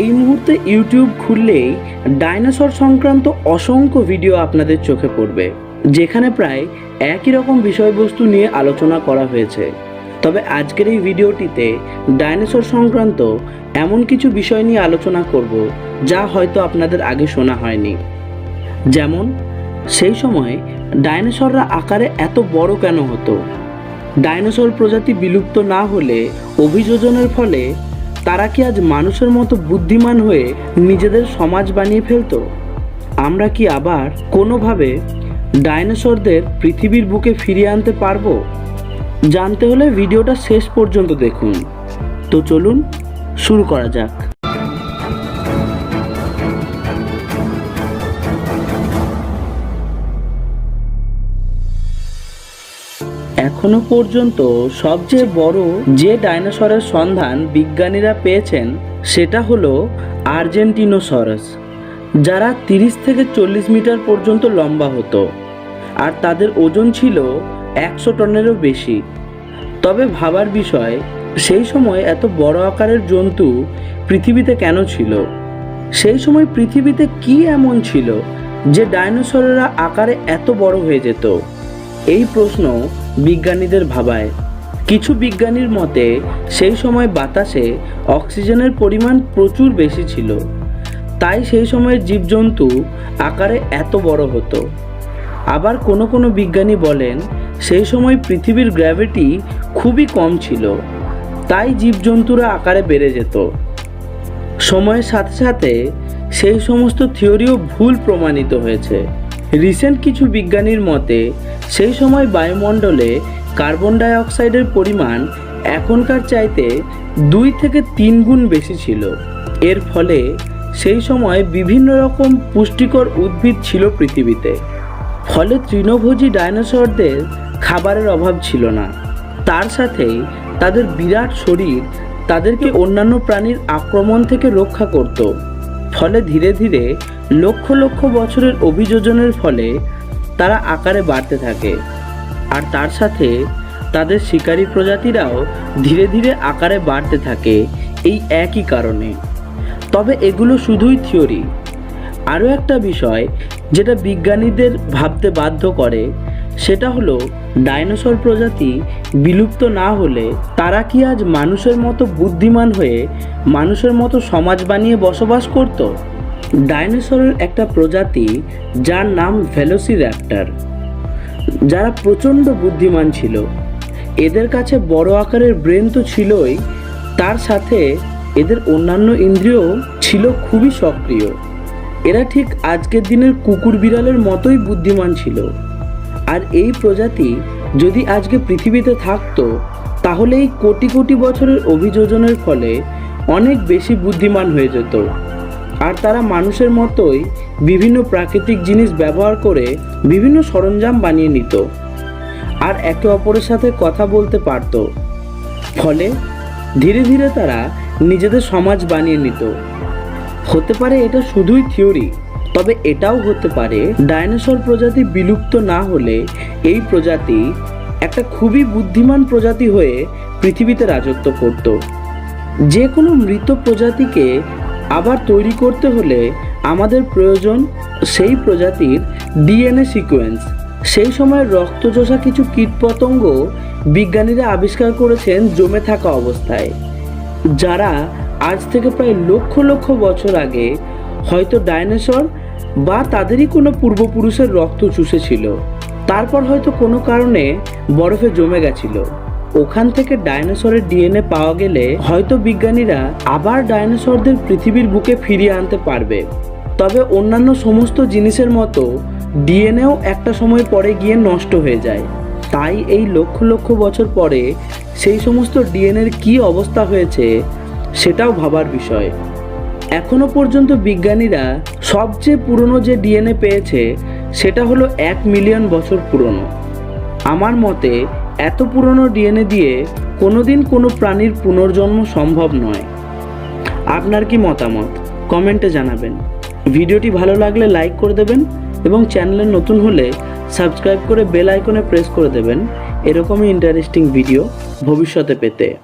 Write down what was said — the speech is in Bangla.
এই মুহূর্তে ইউটিউব খুললেই ডাইনোসর সংক্রান্ত অসংখ্য ভিডিও আপনাদের চোখে পড়বে, যেখানে প্রায় একই রকম বিষয়বস্তু নিয়ে আলোচনা করা হয়েছে। তবে আজকের এই ভিডিওটিতে ডাইনোসর সংক্রান্ত এমন কিছু বিষয় নিয়ে আলোচনা করব, যা হয়তো আপনাদের আগে শোনা হয়নি। যেমন, সেই সময় ডাইনোসররা আকারে এত বড় কেন হতো? ডাইনোসর প্রজাতি বিলুপ্ত না হলে অভিযোজনের ফলে তারা কি আজ মানুষের মতো বুদ্ধিমান হয়ে নিজেদের সমাজ বানিয়ে ফেলত? আমরা কি আবার কোনোভাবে ডাইনোসরদের পৃথিবীর বুকে ফিরিয়ে আনতে পারব? জানতে হলে ভিডিওটা শেষ পর্যন্ত দেখুন। তো চলুন, শুরু করা যাক। এখনও পর্যন্ত সবচেয়ে বড় যে ডাইনোসরের সন্ধান বিজ্ঞানীরা পেয়েছেন সেটা হলো আর্জেন্টিনোসরাস, যারা তিরিশ থেকে চল্লিশ মিটার পর্যন্ত লম্বা হতো। আর তাদের ওজন ছিল একশো টনেরও বেশি। তবে ভাবার বিষয়, সেই সময় এত বড় আকারের জন্তু পৃথিবীতে কেন ছিল? সেই সময় পৃথিবীতে কি এমন ছিল যে ডাইনোসরেরা আকারে এত বড় হয়ে যেত? এই প্রশ্ন বিজ্ঞানীদের ভাবায়। কিছু বিজ্ঞানীর মতে, সেই সময় বাতাসে অক্সিজেনের পরিমাণ প্রচুর বেশি ছিল। তাই সেই সময়ের জীবজন্তু আকারে এত বড় হতো। আবার কোনো কোনো বিজ্ঞানী বলেন, সেই সময় পৃথিবীর গ্র্যাভিটি খুবই কম ছিল। তাই জীবজন্তুরা আকারে বেড়ে যেত। সময়ের সাথে সাথে সেই সমস্ত থিওরিও ভুল প্রমাণিত হয়েছে। রিসেন্ট কিছু বিজ্ঞানীর মতে সেই সময় বায়ুমণ্ডলে কার্বন ডাই অক্সাইডের পরিমাণ এখনকার চাইতে দুই থেকে তিন গুণ বেশি ছিল। এর ফলে সেই সময় বিভিন্ন রকম পুষ্টিকর উদ্ভিদ ছিল পৃথিবীতে। ফলে তৃণভোজী ডাইনোসরদের খাবারের অভাব ছিল না। তার সাথেই তাদের বিরাট শরীর তাদেরকে অন্যান্য প্রাণীর আক্রমণ থেকে রক্ষা করত। ফলে ধীরে ধীরে লক্ষ লক্ষ বছরের অভিযোজনের ফলে তারা আকারে বাড়তে থাকে। আর তার সাথে তাদের শিকারী প্রজাতিরাও ধীরে ধীরে আকারে বাড়তে থাকে, এই একই কারণে। তবে এগুলো শুধুই থিওরি। আরও একটা বিষয় যেটা বিজ্ঞানীদের ভাবতে বাধ্য করে, সেটা হলো ডাইনোসর প্রজাতি বিলুপ্ত না হলে তারা কি আজ মানুষের মতো বুদ্ধিমান হয়ে মানুষের মতো সমাজ বানিয়ে বসবাস করত? ডাইনোসরের একটা প্রজাতি যার নাম ভেলোসির্যাপ্টার, যারা প্রচণ্ড বুদ্ধিমান ছিল। এদের কাছে বড় আকারের ব্রেন তো ছিলই, তার সাথে এদের অন্যান্য ইন্দ্রিয় ছিল খুবই সক্রিয়। এরা ঠিক আজকের দিনের কুকুর বিড়ালের মতোই বুদ্ধিমান ছিল। আর এই প্রজাতি যদি আজকে পৃথিবীতে থাকতো, তাহলে এই কোটি কোটি বছরের অভিযোজনের ফলে অনেক বেশি বুদ্ধিমান হয়ে যেত। আর তারা মানুষের মতোই বিভিন্ন প্রাকৃতিক জিনিস ব্যবহার করে বিভিন্ন সরঞ্জাম বানিয়ে নিত। আর একে অপরের সাথে কথা বলতে পারত। ফলে ধীরে ধীরে তারা নিজেদের সমাজ বানিয়ে নিত। হতে পারে এটা শুধুই থিওরি, তবে এটাও হতে পারে ডাইনোসর প্রজাতি বিলুপ্ত না হলে এই প্রজাতি একটা খুবই বুদ্ধিমান প্রজাতি হয়ে পৃথিবীতে রাজত্ব করত। যে কোনো মৃত প্রজাতিকে আবার তৈরি করতে হলে আমাদের প্রয়োজন সেই প্রজাতির ডিএনএ সিকোয়েন্স। সেই সময় রক্তচোষা কিছু কীটপতঙ্গ বিজ্ঞানীরা আবিষ্কার করেছেন জমে থাকা অবস্থায়, যারা আজ থেকে প্রায় লক্ষ লক্ষ বছর আগে হয়তো ডাইনোসর বা তাদেরই কোনো পূর্বপুরুষের রক্ত চুষেছিল। তারপর হয়তো কোনো কারণে বরফে জমে গেছিল। ওখান থেকে ডাইনোসরের ডিএনএ পাওয়া গেলে হয়তো বিজ্ঞানীরা আবার ডাইনোসরদের পৃথিবীর বুকে ফিরিয়ে আনতে পারবে। তবে অন্যান্য সমস্ত জিনিসের মতো ডিএনএও একটা সময় পরে গিয়ে নষ্ট হয়ে যায়। তাই এই লক্ষ লক্ষ বছর পরে সেই সমস্ত ডিএনএর কী অবস্থা হয়েছে সেটাও ভাবার বিষয়। এখনও পর্যন্ত বিজ্ঞানীরা সবচেয়ে পুরনো যে ডিএনএ পেয়েছে সেটা হলো এক মিলিয়ন বছর পুরনো। আমার মতে এত পুরনো ডিএনএ দিয়ে কোনোদিন কোনো প্রাণীর পুনর্জন্ম সম্ভব নয়। আপনার কি মতামত? কমেন্টে জানাবেন। ভিডিওটি ভালো লাগলে লাইক করে দেবেন এবং চ্যানেলে নতুন হলে সাবস্ক্রাইব করে বেল আইকনে প্রেস করে দেবেন। এরকমই ইন্টারেস্টিং ভিডিও ভবিষ্যতে পেতে।